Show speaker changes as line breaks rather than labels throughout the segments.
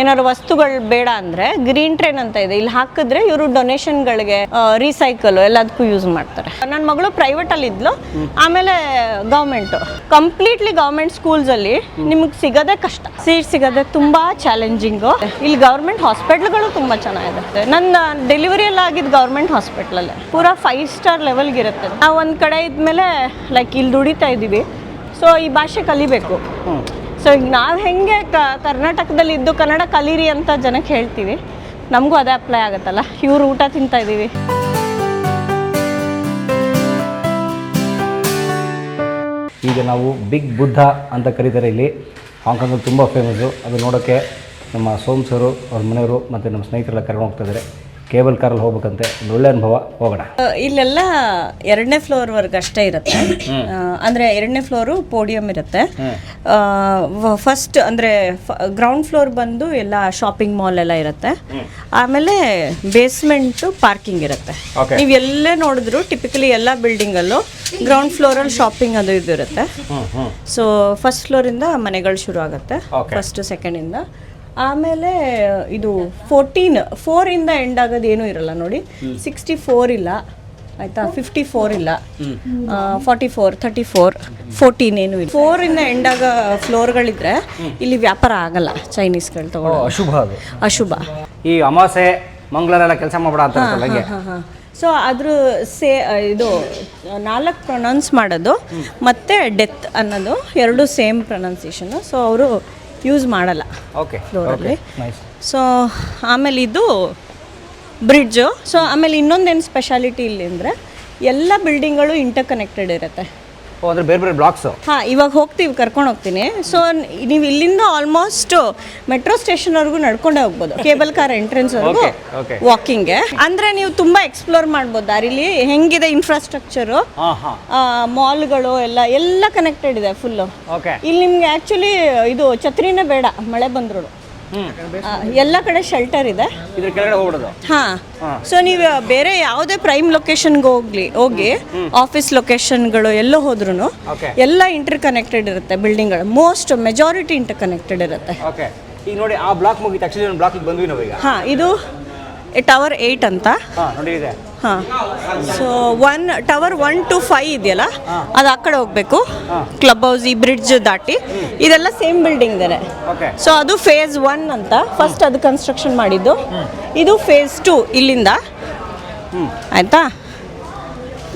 ಏನಾದ್ರು ವಸ್ತುಗಳು ಬೇಡ ಅಂದ್ರೆ ಗ್ರೀನ್ ಟ್ರೈನ್ ಅಂತ ಇದೆ. ಇಲ್ಲಿ ಹಾಕಿದ್ರೆ ಇವರು ಡೊನೇಷನ್ಗಳಿಗೆ ರೀಸೈಕಲ್ ಎಲ್ಲದಕ್ಕೂ ಯೂಸ್ ಮಾಡ್ತಾರೆ. ನನ್ನ ಮಗಳು ಪ್ರೈವೇಟ್ ಅಲ್ಲಿ ಇದ್ಲು. ಆಮೇಲೆ ಗೌರ್ಮೆಂಟು ಕಂಪ್ಲೀಟ್ಲಿ ಗೌರ್ಮೆಂಟ್ ಸ್ಕೂಲ್ಸ್ ಅಲ್ಲಿ ನಿಮ್ಗೆ ಸಿಗೋದೇ ಕಷ್ಟ. ಸೀಟ್ ಸಿಗೋದೇ ತುಂಬಾ ಚಾಲೆಂಜಿಂಗು ಇಲ್ಲಿ ಗೌರ್ಮೆಂಟ್ ಹಾಸ್ಪಿಟ್ಲ್ಗಳು ತುಂಬಾ ಚೆನ್ನಾಗಿರುತ್ತೆ. ನನ್ನ ಡೆಲಿವರಿ ಎಲ್ಲ ಆಗಿದ್ದು ಗೌರ್ಮೆಂಟ್ ಹಾಸ್ಪಿಟ್ಲಲ್ಲೇ ಪೂರಾ ಫೈವ್ ಸ್ಟಾರ್ ಲೆವೆಲ್ಗೆ ಇರುತ್ತೆ. ನಾವು ಒಂದು ಕಡೆ ಇದ್ಮೇಲೆ ಲೈಕ್ ಇಲ್ಲಿ ದುಡಿತಾ ಇದ್ದೀವಿ ಸೊ ಈ ಭಾಷೆ ಕಲಿಬೇಕು. ಸೊ ಈಗ ನಾವು ಹೆಂಗೆ ಕರ್ನಾಟಕದಲ್ಲಿ ಇದ್ದು ಕನ್ನಡ ಕಲೀರಿ ಅಂತ ಜನಕ್ಕೆ ಹೇಳ್ತೀವಿ. ನಮಗೂ ಅದೇ ಅಪ್ಲೈ ಆಗುತ್ತಲ್ಲ? ಇವ್ರು ಊಟ ತಿಂತಾ ಇದ್ದೀವಿ
ಈಗ ನಾವು ಬಿಗ್ ಬುದ್ಧ ಅಂತ ಕರೀತಾರೆ ಇಲ್ಲಿ. ಹಾಂಗ್ಕಾಂಗಲ್ಲಿ ತುಂಬ ಫೇಮಸ್ಸು ಅದು ನೋಡೋಕ್ಕೆ ನಮ್ಮ ಸೋಮ್ ಸರು, ಅವ್ರ ಮನೆಯವರು ಮತ್ತು ನಮ್ಮ ಸ್ನೇಹಿತರೆಲ್ಲ ಕರ್ಕೊಂಡು ಹೋಗ್ತಾ ಇದ್ದಾರೆ ಕೇಬಲ್ ಕಾರಲ್ಲಿ ಹೋಗ್ಬೇಕಂತೆ ಒಂದು ಒಳ್ಳೆ ಅನುಭವ ಹೋಗೋಣ.
ಇಲ್ಲೆಲ್ಲ ಎರಡನೇ ಫ್ಲೋರ್ವರೆಗೆ ಅಷ್ಟೇ ಇರುತ್ತೆ. ಅಂದ್ರೆ ಎರಡನೇ ಫ್ಲೋರು ಪೋಡಿಯಂ ಇರುತ್ತೆ. ಫಸ್ಟ್ ಅಂದ್ರೆ ಗ್ರೌಂಡ್ ಫ್ಲೋರ್ ಬಂದು ಎಲ್ಲ ಶಾಪಿಂಗ್ ಮಾಲ್ ಎಲ್ಲ ಇರುತ್ತೆ. ಆಮೇಲೆ ಬೇಸ್ಮೆಂಟು ಪಾರ್ಕಿಂಗ್ ಇರುತ್ತೆ. ನೀವು ಎಲ್ಲೇ ನೋಡಿದ್ರು ಟಿಪಿಕಲಿ ಎಲ್ಲ ಬಿಲ್ಡಿಂಗಲ್ಲೂ ಗ್ರೌಂಡ್ ಫ್ಲೋರಲ್ಲಿ ಶಾಪಿಂಗ್ ಅದು ಇದು ಇರುತ್ತೆ. ಸೊ ಫಸ್ಟ್ ಫ್ಲೋರಿಂದ ಮನೆಗಳು ಶುರು ಆಗುತ್ತೆ.
ಫಸ್ಟ್
ಫಸ್ಟ್ ಸೆಕೆಂಡಿಂದ. ಆಮೇಲೆ ಇದು ಫೋರ್ಟೀನ್ ಫೋರಿಂದ ಎಂಡ್ ಆಗೋದು ಏನೂ ಇರಲ್ಲ ನೋಡಿ. ಸಿಕ್ಸ್ಟಿ ಫೋರ್ ಇಲ್ಲ ಆಯ್ತಾ? ಫಿಫ್ಟಿ ಫೋರ್ ಇಲ್ಲ. Forty four thirty four fourteen ಏನು ಇಲ್ಲ. ಫೋರಿಂದ ಎಂಡ್ ಆಗೋ ಫ್ಲೋರ್ಗಳಿದ್ರೆ ಇಲ್ಲಿ ವ್ಯಾಪಾರ ಆಗಲ್ಲ ಚೈನೀಸ್ಗಳು
ತಗೊಂಡು
ತಗೊಳ್ಳೋ
ಅಶುಭ ಅದು.
ಅಶುಭ.
ಈ ಅಮಾಸೆ ಮಂಗಳವಾರ ಕೆಲಸ ಮಾಡಬೇಡ ಅಂತ
ಸೊ ಅದ್ರ ಸೇ ಇದು ನಾಲ್ಕು ಪ್ರೊನೌನ್ಸ್ ಮಾಡೋದು ಮತ್ತು ಡೆತ್ ಅನ್ನೋದು ಎರಡು ಸೇಮ್ ಪ್ರೊನೌನ್ಸಿಯೇಷನು ಸೊ ಅವರು ಯೂಸ್ ಮಾಡಲ್ಲ
ಓಕೆ
ಫ್ಲೋರಲ್ಲಿ
ನೈಸ್
ಸೊ ಆಮೇಲೆ ಇದು ಬ್ರಿಡ್ಜು ಸೊ ಆಮೇಲೆ ಇನ್ನೊಂದೇನು ಸ್ಪೆಷಾಲಿಟಿ ಇಲ್ಲಿ ಅಂದರೆ ಎಲ್ಲ ಬಿಲ್ಡಿಂಗ್ಗಳು ಇಂಟರ್ ಕನೆಕ್ಟೆಡ್ ಇರುತ್ತೆ.
ಅಂದರೆ ಬೇರೆ ಬೇರೆ ಬ್ಲಾಕ್ಸ್
ಹಾ ಇವಾಗ ಹೋಗ್ತೀವಿ ಕರ್ಕೊಂಡು ಹೋಗ್ತೀನಿ. ಸೊ ನೀವು ಇಲ್ಲಿಂದ ಆಲ್ಮೋಸ್ಟ್ ಮೆಟ್ರೋ ಸ್ಟೇಷನ್ವರೆಗೂ ನಡ್ಕೊಂಡೇ ಹೋಗ್ಬೋದು. ಕೇಬಲ್ ಕಾರ್
ಎಂಟ್ರೆನ್ಸ್ ವರೆಗೂ
ವಾಕಿಂಗ್ ಅಂದ್ರೆ ಅಂದರೆ ನೀವು ತುಂಬಾ ಎಕ್ಸ್ಪ್ಲೋರ್ ಮಾಡ್ಬೋದು ದಾರಿಲಿ. ಹೆಂಗಿದೆ ಇನ್ಫ್ರಾಸ್ಟ್ರಕ್ಚರು
ಹಾ ಹಾಂ.
ಮಾಲ್ಗಳು ಎಲ್ಲ ಎಲ್ಲ ಕನೆಕ್ಟೆಡ್ ಇದೆ ಫುಲ್ಲು
ಓಕೆ
ಇಲ್ಲಿ ನಿಮ್ಗೆ ಆಕ್ಚುಲಿ ಇದು ಛತ್ರಿನೇ ಬೇಡ ಮಳೆ ಬಂದ್ರು. ಎಲ್ಲ ಕಡೆ ಶೆಲ್ಟರ್ ಇದೆ.
ಇದ್ರ ಕೆಳಗಡೆ ಹೋಗ್ಬಿಡೋದು?
ಹಾಂ. ಸೊ ನೀವು ಬೇರೆ ಯಾವುದೇ ಪ್ರೈಮ್ ಲೊಕೇಶನ್ಗೆ ಹೋಗ್ಲಿ ಹೋಗಿ ಆಫೀಸ್ ಲೊಕೇಶನ್ಗಳು ಎಲ್ಲೋ ಹೋದ್ರೂ. ಎಲ್ಲ ಇಂಟರ್ ಕನೆಕ್ಟೆಡ್ ಇರುತ್ತೆ ಬಿಲ್ಡಿಂಗ್ಗಳು ಮೋಸ್ಟ್ ಮೆಜಾರಿಟಿ ಇಂಟರ್ ಕನೆಕ್ಟೆಡ್ ಇರುತ್ತೆ.
ಓಕೆ ಈಗ ನೋಡಿ ಆ ಬ್ಲಾಕ್ ಒಂದು ಬ್ಲಾಕಿಗೆ ಬಂದ್ವಿ ನಾವು ಈಗ
ಹಾ ಇದು ಟವರ್ ಏಯ್ಟ್ ಅಂತ.
ನೋಡಿ ಇದೆ.
ಹಾಂ. So one tower one two five ಇದೆಯಲ್ಲ? ಅದು ಆ ಕಡೆ ಹೋಗಬೇಕು. ಕ್ಲಬ್ ಹೌಸ್ ಈ ಬ್ರಿಡ್ಜ್ ದಾಟಿ. ಇದೆಲ್ಲ ಸೇಮ್ ಬಿಲ್ಡಿಂಗ್ ಇದೆ ಸೊ ಅದು ಫೇಸ್ ಒನ್ ಅಂತ. ಫಸ್ಟ್ ಅದು ಕನ್ಸ್ಟ್ರಕ್ಷನ್ ಮಾಡಿದ್ದು. ಇದು ಫೇಸ್ ಟು ಇಲ್ಲಿಂದ. ಆಯ್ತಾ?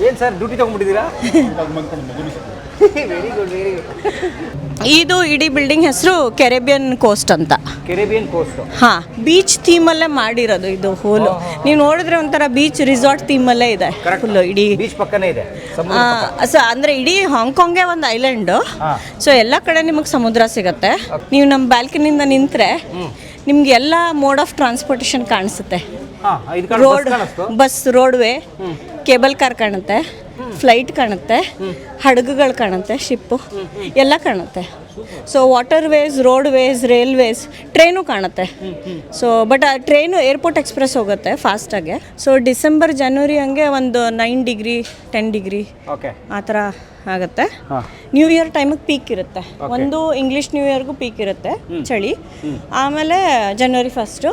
ಏನು sir duty ತೊಗೊಂಡ್ಬಿಟ್ಟಿದ್ದೀರಾ? Very good very good
ಇದು ಇಡೀ ಬಿಲ್ಡಿಂಗ್ ಹೆಸರು ಕೆರೆಬಿಯನ್ ಕೋಸ್ಟ್ ಅಂತ.
ಕೆರೆಬಿಯನ್ ಕೋಸ್ಟ್
ಹಾ ಬೀಚ್ ಥೀಮಲ್ಲೇ ಮಾಡಿರೋದು ಇದು ಹೋಲು ನೀವು ನೋಡಿದ್ರೆ ಒಂಥರ ಬೀಚ್ ರಿಸಾರ್ಟ್ ಥೀಮಲ್ಲೇ ಇದೆ ಫುಲ್ಲು ಇಡೀ.
ಬೀಚ್ ಪಕ್ಕನೇ ಇದೆ
ಸೊ ಅಂದರೆ ಇಡೀ ಹಾಂಗ್ಕಾಂಗೇ ಒಂದು ಐಲ್ಯಾಂಡು. ಸೊ ಎಲ್ಲ ಕಡೆ ನಿಮಗೆ ಸಮುದ್ರ ಸಿಗುತ್ತೆ. ನೀವು ನಮ್ಮ ಬ್ಯಾಲ್ಕನಿಂದ ನಿಂತರೆ ನಿಮ್ಗೆ ಎಲ್ಲ ಮೋಡ್ ಆಫ್ ಟ್ರಾನ್ಸ್ಪೋರ್ಟೇಷನ್ ಕಾಣಿಸುತ್ತೆ. Road bus roadway cable car ಕಾಣುತ್ತೆ ಫ್ಲೈಟ್ ಕಾಣುತ್ತೆ. ಹಡಗುಗಳು ಕಾಣುತ್ತೆ ಶಿಪ್ಪು ಎಲ್ಲ ಕಾಣುತ್ತೆ. So waterways roadways railways train ಕಾಣುತ್ತೆ. ಸೊ ಬಟ್ ಆ ಟ್ರೈನು ಏರ್ಪೋರ್ಟ್ ಎಕ್ಸ್ಪ್ರೆಸ್ ಹೋಗುತ್ತೆ ಫಾಸ್ಟಾಗೆ ಸೊ ಡಿಸೆಂಬರ್ ಜನವರಿ ಹಂಗೆ ಒಂದು nine degree ten degree
okay
ಆ ಥರ ಆಗುತ್ತೆ. ನ್ಯೂ ಇಯರ್ ಟೈಮಿಗೆ ಪೀಕ್ ಇರುತ್ತೆ. ಒಂದು ಇಂಗ್ಲೀಷ್ ನ್ಯೂ ಇಯರ್ಗೂ ಪೀಕ್ ಇರುತ್ತೆ ಚಳಿ. ಆಮೇಲೆ ಜನವರಿ ಫಸ್ಟು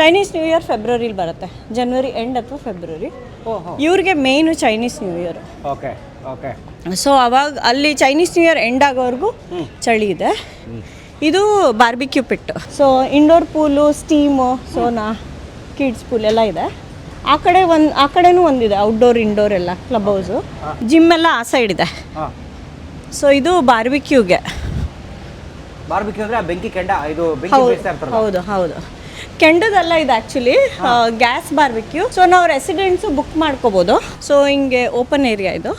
ಚೈನೀಸ್ ನ್ಯೂ ಇಯರ್ ಫೆಬ್ರವರಿಲಿ ಬರುತ್ತೆ. ಜನವರಿ ಎಂಡ್ ಅಥವಾ ಫೆಬ್ರವರಿ ಇವ್ರಿಗೆ main Chinese new year
okay okay
so ಅವಾಗ ಅಲ್ಲಿ ಚೈನೀಸ್ ನ್ಯೂ ಇಯರ್ ಎಂಡ್ ಆಗೋವರೆಗೂ ಚಳಿ ಇದೆ. ಇದು barbecue pit so indoor pool steam sauna kids pool ಎಲ್ಲ ಇದೆ. ಆ ಕಡೆ ಒಂದು ಆ ಕಡೆನೂ ಒಂದಿದೆ ಔಟ್ಡೋರ್ ಇಂಡೋರ್ ಎಲ್ಲ ಕ್ಲಬ್ ಹೌಸು ಜಿಮ್ ಎಲ್ಲ ಆ ಸೈಡ್ ಇದೆ. ಸೊ ಇದು ಬಾರ್ಬಿಕ್ಯೂಗೆ
ಬಾರ್ಬಿಕ್ಯೂ ಅಂದರೆ ಆ ಬೆಂಕಿ ಕೆಂಡ ಇದು
ಹೌದು ಹೌದು ಕೆಂಡದಲ್ಲ ಇದು ಆ್ಯಕ್ಚುಲಿ ಗ್ಯಾಸ್ ಬಾರ್ಬಿಕ್ಯೂ ಸೊ ನಾವು ರೆಸಿಡೆಂಟ್ಸು ಬುಕ್ ಮಾಡ್ಕೋಬೋದು. ಸೊ ಹಿಂಗೆ ಓಪನ್ ಏರಿಯಾ ಇದು.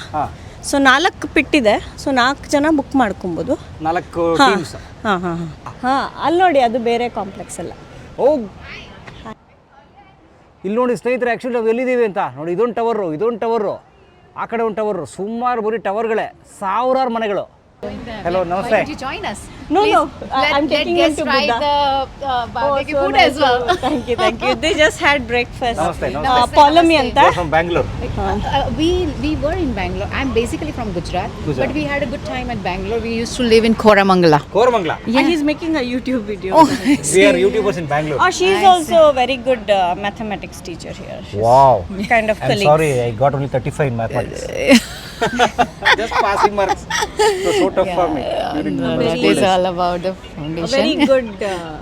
ಸೊ ನಾಲ್ಕು ಪಿಟ್ಟಿದೆ. ಸೊ ನಾಲ್ಕು ಜನ ಬುಕ್ ಮಾಡ್ಕೊಬೋದು.
ನಾಲ್ಕು
ಹಾಂ.
ಟೀಮ್ಸ್
ಹಾಂ ಹಾಂ ಹಾಂ. ಅಲ್ಲಿ ನೋಡಿ ಅದು ಬೇರೆ ಕಾಂಪ್ಲೆಕ್ಸ್ ಅಲ್ಲ
ಓ. ಇಲ್ಲಿ ನೋಡಿ ಸ್ನೇಹಿತರೆ ಆ್ಯಕ್ಚುಲಿ ನಾವು ಎಲ್ಲಿದ್ದೀವಿ ಅಂತ? ನೋಡಿ ಇದೊಂದು ಟವರು ಇದೊಂದು ಟವರು ಆ ಕಡೆ ಒಂದು ಟವರು ಸುಮಾರು ಬರೀ ಟವರ್ಗಳೇ ಸಾವಿರಾರು ಮನೆಗಳು. ಹಲೋ ನಮಸ್ತೆ.
No,
Please,
no.
Let,
I'm taking to
try
Buddha.
the uh, barbecue
oh,
food as well.
thank you, thank you. They just had breakfast.
Namaste, namaste.
Uh,
Paulami
Namaste. They're
anta. from Bangalore.
Uh, uh, we we were in Bangalore. I'm basically from Gujarat,
Gujarat.
but we had a good time at Bangalore. We used to live in Koramangala.
Koramangala. Yeah.
And he's making a YouTube video.
Oh, We are YouTubers in Bangalore.
Oh, she's I also see. a very good uh, mathematics teacher here. She's
wow.
Kind of I'm
sorry, I got only 35 in mathematics. Uh, just passing marks so so tough for me during my
It is all about the
A
foundation.
very good uh,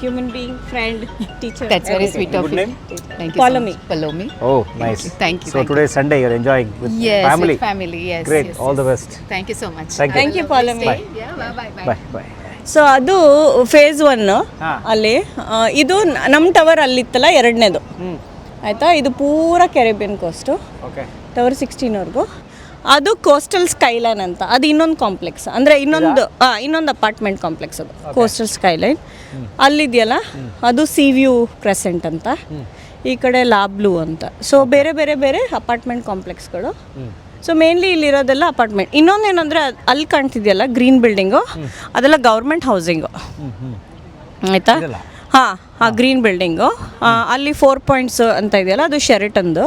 human being, friend, teacher.
That's very sweet of
Good
you.
name?
Thank you.
Palomi.
So much. Palomi.
oh nice
you, thank you,
so
thank
today is sunday you're enjoying with
Yes,
family
with family. Yes.
great
yes,
all
yes.
the best
Thank you so much.
Thank you.
Thank you,
a
Palomi.
Bye. Yeah, bye bye bye.
bye bye
so ಅದು phase one
ಹಾ.
ಅಲ್ಲಿ ಆ, ಇದು ನಮ್ಮ tower ಅಲ್ಲಿತ್ತಲ್ಲ ಎರಡನೇದು ಆಯಿತಾ ಇದು ಪೂರ ಕೆರೆಬಿಯನ್ ಕೋಸ್ಟು
okay
ಟವರ್ ಸಿಕ್ಸ್ಟೀನ್ವರೆಗೂ ಅದು ಕೋಸ್ಟಲ್ ಸ್ಕೈಲೈನ್ ಅಂತ. ಅದು ಇನ್ನೊಂದು ಕಾಂಪ್ಲೆಕ್ಸ್ ಅಂದರೆ ಇನ್ನೊಂದು ಇನ್ನೊಂದು ಅಪಾರ್ಟ್ಮೆಂಟ್ ಕಾಂಪ್ಲೆಕ್ಸ್ ಅದು. ಕೋಸ್ಟಲ್ ಸ್ಕೈಲೈನ್ ಅಲ್ಲಿದೆಯಲ್ಲ? ಅದು ಸಿ ವ್ಯೂ ಕ್ರೆಸೆಂಟ್ ಅಂತ. ಈ ಕಡೆ ಲಾಬ್ಲು ಅಂತ. ಸೊ ಬೇರೆ ಬೇರೆ ಬೇರೆ ಅಪಾರ್ಟ್ಮೆಂಟ್ ಕಾಂಪ್ಲೆಕ್ಸ್ಗಳು ಸೊ ಮೇನ್ಲಿ ಇಲ್ಲಿರೋದೆಲ್ಲ ಅಪಾರ್ಟ್ಮೆಂಟ್ ಇನ್ನೊಂದು ಏನಂದರೆ ಅಲ್ಲಿ ಕಾಣ್ತಿದೆಯಲ್ಲ ಗ್ರೀನ್ ಬಿಲ್ಡಿಂಗು ಅದೆಲ್ಲ ಗೌರ್ಮೆಂಟ್ ಹೌಸಿಂಗು ಆಯಿತಾ? ಹಾಂ ಆ ಗ್ರೀನ್ ಬಿಲ್ಡಿಂಗು. ಅಲ್ಲಿ ಫೋರ್ ಪಾಯಿಂಟ್ಸ್ ಅಂತ ಇದೆಯಲ್ಲ ಅದು ಶೆರಿಟನ್ದು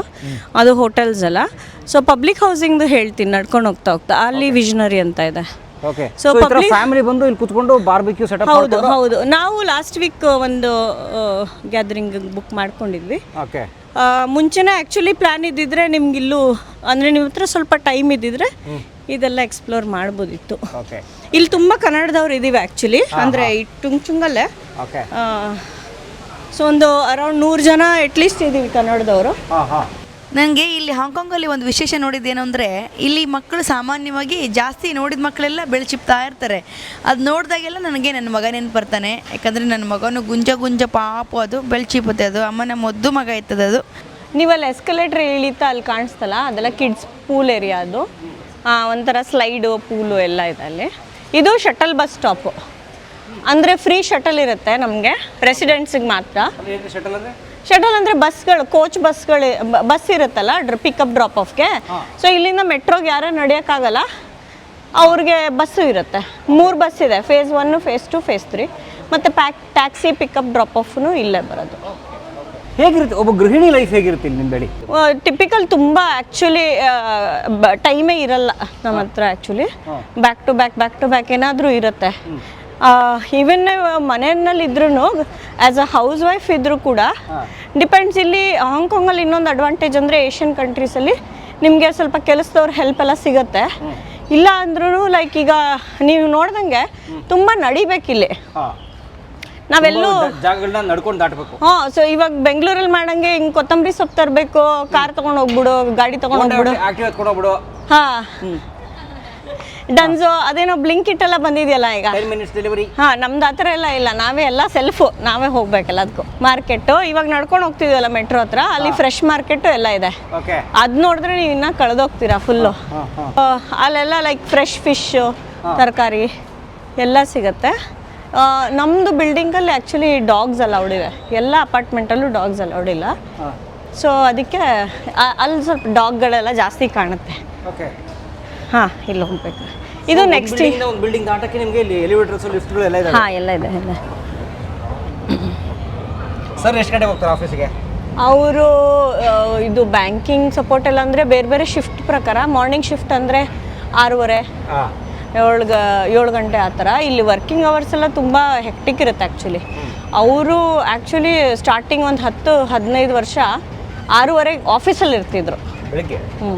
ಅದು ಹೋಟೆಲ್ಸ್ ಅಲ್ಲ ಸೊ ಪಬ್ಲಿಕ್ ಹೌಸಿಂಗ್ದು ಹೇಳ್ತೀನಿ ನಡ್ಕೊಂಡು ಹೋಗ್ತಾ ಹೋಗ್ತಾ. ಅಲ್ಲಿ ವಿಷನರಿ ಅಂತ ಇದೆ.
ಓಕೆ
public-
ಫ್ಯಾಮಿಲಿ ಬಂದು ಇಲ್ಲಿ ಕುತ್ಕೊಂಡು ಬಾರ್ಬಿಕ್ಯೂ ಸೆಟಪ್
ಹೌದು ಹೌದು. ನಾವು ಲಾಸ್ಟ್ ವೀಕ್ ಒಂದು ಗ್ಯಾದರಿಂಗ್ ಬುಕ್ ಮಾಡ್ಕೊಂಡಿದ್ವಿ.
ಓಕೆ
ಮುಂಚೆನೇ ಆ್ಯಕ್ಚುಲಿ ಪ್ಲ್ಯಾನ್ ಇದ್ದಿದ್ರೆ ನಿಮ್ಗೆ ಇಲ್ಲೂ ಅಂದರೆ ನಿಮ್ಮ ಹತ್ರ ಸ್ವಲ್ಪ ಟೈಮ್ ಇದ್ದಿದ್ರೆ ಇದೆಲ್ಲ ಎಕ್ಸ್ಪ್ಲೋರ್ ಮಾಡ್ಬೋದಿತ್ತು.
ಓಕೆ
ಇಲ್ಲಿ ತುಂಬ ಕನ್ನಡದವ್ರು ಇದ್ದೀವಿ ಆ್ಯಕ್ಚುಲಿ ಅಂದರೆ ಈ ಟುಂಗ್ಚುಂಗಲ್ಲೇ
ಓಕೆ
ಸೊ ಒಂದು ಅರೌಂಡ್ ನೂರು ಜನ ಅಟ್ಲೀಸ್ಟ್ ಇದ್ದೀವಿ ಕನ್ನಡದವರು.
ಹಾಂ ಹಾಂ.
ನನಗೆ ಇಲ್ಲಿ ಹಾಂಗ್ಕಾಂಗಲ್ಲಿ ಒಂದು ವಿಶೇಷ ನೋಡಿದ್ದೇನು ಅಂದರೆ ಇಲ್ಲಿ ಮಕ್ಕಳು ಸಾಮಾನ್ಯವಾಗಿ ಜಾಸ್ತಿ ನೋಡಿದ ಮಕ್ಕಳೆಲ್ಲ ಬೆಳಚಿಪ್ತಾ ಇರ್ತಾರೆ. ಅದು ನೋಡಿದಾಗೆಲ್ಲ ನನಗೆ ನನ್ನ ಮಗ ನೆನ್ಪು ಬರ್ತಾನೆ ಯಾಕಂದರೆ ನನ್ನ ಮಗನು ಗುಂಜ ಗುಂಜ ಪಾಪು ಅದು ಬೆಳಚಿಪ್ಪತ್ತೆ ಅದು ಅಮ್ಮನ ಮೊದ್ದು ಮಗ ಇರ್ತದೆ ಅದು.
ನೀವಲ್ಲಿ ಎಸ್ಕಲೇಟ್ರ್ ಇಳಿತಾ ಅಲ್ಲಿ ಕಾಣಿಸ್ತಲ್ಲ ಅದೆಲ್ಲ ಕಿಡ್ಸ್ ಪೂಲ್ ಏರಿಯಾ ಅದು. ಆ, ಒಂಥರ ಸ್ಲೈಡು ಪೂಲು ಎಲ್ಲ ಇದೆ ಅಲ್ಲಿ. ಇದು ಶಟಲ್ ಬಸ್ ಸ್ಟಾಪು ಅಂದರೆ ಫ್ರೀ ಶಟಲ್ ಇರುತ್ತೆ ನಮಗೆ ರೆಸಿಡೆಂಟ್ಸಿಗೆ ಮಾತ್ರ.
ಶಟಲ್ ಅಂದರೆ?
ಶಟಲ್ ಅಂದರೆ ಬಸ್ಗಳು ಕೋಚ್ ಬಸ್ಗಳು ಬಸ್ ಇರುತ್ತಲ್ಲ ಡ್ರ ಪಿಕಪ್ ಡ್ರಾಪ್ ಆಫ್ಗೆ ಸೊ ಇಲ್ಲಿಂದ ಮೆಟ್ರೋಗೆ ಯಾರೂ ನಡೆಯೋಕ್ಕಾಗಲ್ಲ ಅವ್ರಿಗೆ ಬಸ್ಸು ಇರುತ್ತೆ. ಮೂರು ಬಸ್ ಇದೆ phase one phase two phase three ಮತ್ತು ಪ್ಯಾಕ್ ಟ್ಯಾಕ್ಸಿ ಪಿಕಪ್ ಡ್ರಾಪ್ ಆಫ್ನು ಇಲ್ಲೇ ಬರೋದು.
ಹೇಗಿರುತ್ತೆ ಒಬ್ಬ ಗೃಹಿಣಿ ಲೈಫ್ ಹೇಗಿರುತ್ತೆ ನಿಮ್ಮ ಬೆಳಿ
ಟಿಪಿಕಲ್ ತುಂಬ ಆ್ಯಕ್ಚುಲಿ ಟೈಮೇ ಇರಲ್ಲ ನಮ್ಮ ಹತ್ರ actually back to back back to back ಏನಾದರೂ ಇರುತ್ತೆ. ಈವನ್ ಮನೆಯಲ್ಲಿ ಇದ್ರೂ ಆ್ಯಸ್ ಅ ಹೌಸ್ ವೈಫ್ ಇದ್ರೂ ಕೂಡ ಡಿಪೆಂಡ್ಸ್ ಇಲ್ಲಿ ಹಾಂಗ್ಕಾಂಗಲ್ಲಿ ಇನ್ನೊಂದು ಅಡ್ವಾಂಟೇಜ್ ಅಂದರೆ ಏಷ್ಯನ್ ಕಂಟ್ರೀಸಲ್ಲಿ ನಿಮಗೆ ಸ್ವಲ್ಪ ಕೆಲಸದವ್ರ ಹೆಲ್ಪ್ ಎಲ್ಲ ಸಿಗುತ್ತೆ. ಇಲ್ಲ ಅಂದ್ರೂ ಲೈಕ್ ಈಗ ನೀವು ನೋಡ್ದಂಗೆ ತುಂಬ ನಡಿಬೇಕಿಲ್ಲಿ ನಾವೆಲ್ಲೂ
ನಡ್ಕೊಂಡು ದಾಟಬೇಕು.
ಹಾಂ ಸೊ ಇವಾಗ ಬೆಂಗಳೂರಲ್ಲಿ ಮಾಡಂಗೆ ಹಿಂಗ್ ಕೊತ್ತಂಬರಿ ಸೊಪ್ಪು ತರಬೇಕು ಕಾರ್ ತಗೊಂಡು ಹೋಗ್ಬಿಡು ಗಾಡಿ ತಗೊಂಡು ಹೋಗ್ಬಿಡು. ಹಾಂ. ಡನ್ಸೋ ಅದೇನೋ ಬ್ಲಿಂಕಿಟ್ ಎಲ್ಲ ಬಂದಿದೆಯಲ್ಲ ಈಗ?
ಟೆನ್ ಮಿನಿಟ್ಸ್ ಡೆಲಿವರಿ
ಹಾಂ ನಮ್ದು ಆ ಥರ ಎಲ್ಲ ಇಲ್ಲ. ನಾವೇ ಎಲ್ಲ ಸೆಲ್ಫು ನಾವೇ ಹೋಗ್ಬೇಕಲ್ಲ ಅದಕ್ಕೂ ಮಾರ್ಕೆಟ್ ಇವಾಗ ನಡ್ಕೊಂಡು ಹೋಗ್ತಿದ್ವಲ್ಲ ಮೆಟ್ರೋ ಹತ್ರ ಅಲ್ಲಿ ಫ್ರೆಶ್ ಮಾರ್ಕೆಟು ಎಲ್ಲ ಇದೆ.
ಓಕೆ
ಅದು ನೋಡಿದ್ರೆ ನೀವು ಇನ್ನೂ ಕಳೆದೋಗ್ತೀರಾ ಫುಲ್ಲು ಅಲ್ಲೆಲ್ಲ ಲೈಕ್ ಫ್ರೆಶ್ ಫಿಶ್ಶು ತರಕಾರಿ ಎಲ್ಲ ಸಿಗುತ್ತೆ. ನಮ್ಮದು ಬಿಲ್ಡಿಂಗಲ್ಲಿ ಆ್ಯಕ್ಚುಲಿ ಡಾಗ್ಸ್ ಅಲೌಡ್ ಇವೆ ಎಲ್ಲ ಅಪಾರ್ಟ್ಮೆಂಟಲ್ಲೂ ಡಾಗ್ಸ್ ಅಲೌಡ್ ಇಲ್ಲ. ಸೊ ಅದಕ್ಕೆ ಅಲ್ಲಿ ಸ್ವಲ್ಪ ಡಾಗ್ಗಳೆಲ್ಲ ಜಾಸ್ತಿ ಕಾಣುತ್ತೆ.
ಓಕೆ
ಹಾಂ ಇಲ್ಲಿ ಹೋಗ್ಬೇಕು. ಇದು ನೆಕ್ಸ್ಟ್
ಒಂದು ಬಿಲ್ಡಿಂಗ್ ದಾಟಕ್ಕೆ ನಿಮಗೆ ಇಲ್ಲಿ ಎಲಿವೇಟರ್ಸ್ ಲಿಫ್ಟ್ಗಳು ಎಲ್ಲ ಇದೆ
ಹಾಂ ಎಲ್ಲ ಇದೆ ಎಲ್ಲ
ಸರ್ ಎಷ್ಟು ಗಂಟೆಗೆ ಹೋಗ್ತಾರೆ ಆಫೀಸಿಗೆ
ಅವರು ಇದು ಬ್ಯಾಂಕಿಂಗ್ ಸಪೋರ್ಟ್ ಎಲ್ಲ ಅಂದರೆ ಬೇರೆ ಬೇರೆ ಶಿಫ್ಟ್ ಪ್ರಕಾರ ಮಾರ್ನಿಂಗ್ ಶಿಫ್ಟ್ ಅಂದರೆ ಆರೂವರೆ
ಹಾಂ.
ಏಳು ಗ ಏಳು ಗಂಟೆ ಆ ಥರ. ಇಲ್ಲಿ ವರ್ಕಿಂಗ್ ಅವರ್ಸ್ ಎಲ್ಲ ತುಂಬ ಹೆಕ್ಟಿಕ್ ಇರುತ್ತೆ ಆ್ಯಕ್ಚುಲಿ ಅವರು ಆ್ಯಕ್ಚುಲಿ ಸ್ಟಾರ್ಟಿಂಗ್ ಒಂದು ಹತ್ತು ಹದಿನೈದು ವರ್ಷ ಆರೂವರೆಗೆ ಆಫೀಸಲ್ಲಿ ಇರ್ತಿದ್ರು.
ಬೆಳಿಗ್ಗೆ?
ಹ್ಞೂ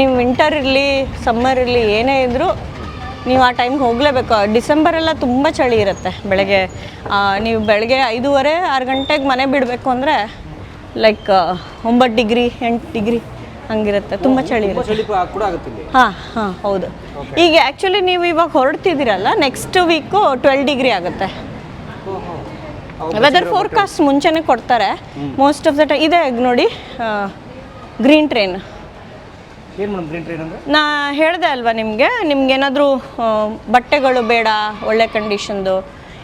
ನೀವು ವಿಂಟರ್ ಇರಲಿ ಸಮ್ಮರ್ ಇರಲಿ ಏನೇ ಇದ್ದರೂ ನೀವು ಆ ಟೈಮ್ಗೆ ಹೋಗಲೇಬೇಕು. ಡಿಸೆಂಬರೆಲ್ಲ ತುಂಬ ಚಳಿ ಇರುತ್ತೆ ಬೆಳಗ್ಗೆ. ನೀವು ಬೆಳಗ್ಗೆ ಐದೂವರೆ ಆರು ಗಂಟೆಗೆ ಮನೆ ಬಿಡಬೇಕು ಅಂದರೆ ಲೈಕ್ ಒಂಬತ್ತು ಡಿಗ್ರಿ ಎಂಟು ಡಿಗ್ರಿ ಹಂಗಿರುತ್ತೆ. ತುಂಬ ಚಳಿ ಇರುತ್ತೆ. ಹಾಂ ಹಾಂ ಹೌದು. ಈಗ ಆ್ಯಕ್ಚುಲಿ ನೀವು ಇವಾಗ ಹೊರಡ್ತಿದ್ದೀರಲ್ಲ ನೆಕ್ಸ್ಟ್ ವೀಕು ಟ್ವೆಲ್ ಡಿಗ್ರಿ ಆಗುತ್ತೆ. ವೆದರ್ ಫೋರ್ಕಾಸ್ಟ್ ಮುಂಚೆನೇ ಕೊಡ್ತಾರೆ. ಮೋಸ್ಟ್ ಆಫ್ ದ ಟೈಮ್ ಇದೆ ನೋಡಿ ಗ್ರೀನ್ ಟ್ರೈನ್
ಏನು ಮೇಡಮ್ ಗ್ರೀನ್ ಟ್ರೈನ್ ಅಂದರೆ
ನಾ ಹೇಳಿದೆ ಅಲ್ವಾ ನಿಮಗೆ ನಿಮ್ಗೇನಾದರೂ ಬಟ್ಟೆಗಳು ಬೇಡ ಒಳ್ಳೆ ಕಂಡೀಷನ್ದು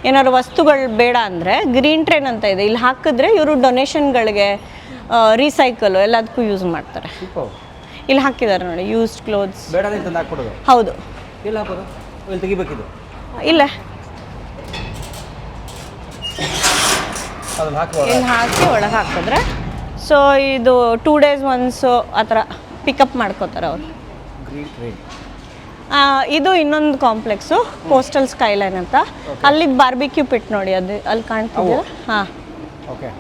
ಏನಾದ್ರು ವಸ್ತುಗಳು ಬೇಡ ಅಂದರೆ ಗ್ರೀನ್ ಟ್ರೈನ್ ಅಂತ ಇದೆ. ಇಲ್ಲಿ ಹಾಕಿದ್ರೆ ಇವರು ಡೊನೇಷನ್ಗಳಿಗೆ ರೀಸೈಕಲ್ ಎಲ್ಲದಕ್ಕೂ ಯೂಸ್ ಮಾಡ್ತಾರೆ. ಇಲ್ಲಿ ಹಾಕಿದ್ದಾರೆ ನೋಡಿ ಯೂಸ್ಡ್ ಕ್ಲೋತ್ಸ್ ಹೌದು.
ಇಲ್ಲ
ಇಲ್ಲಿ.
ಹಾಕಿ
ಒಳಗೆ ಹಾಕಿದ್ರೆ ಸೊ ಇದು ಟೂ ಡೇಸ್ ಒನ್ಸು ಆ ಥರ ಪಿಕಪ್ ಮಾಡ್ಕೋತಾರೆ ಅವರು. ಇದು ಇನ್ನೊಂದು ಕಾಂಪ್ಲೆಕ್ಸು ಕೋಸ್ಟಲ್ ಸ್ಕೈಲೈನ್ ಅಂತ. ಅಲ್ಲಿ ಬಾರ್ಬಿಕ್ಯೂ ಪಿಟ್ ನೋಡಿ ಅದು ಅಲ್ಲಿ ಕಾಣ್ತಿದೆ. ಹಾಂ.
ಓಕೆ.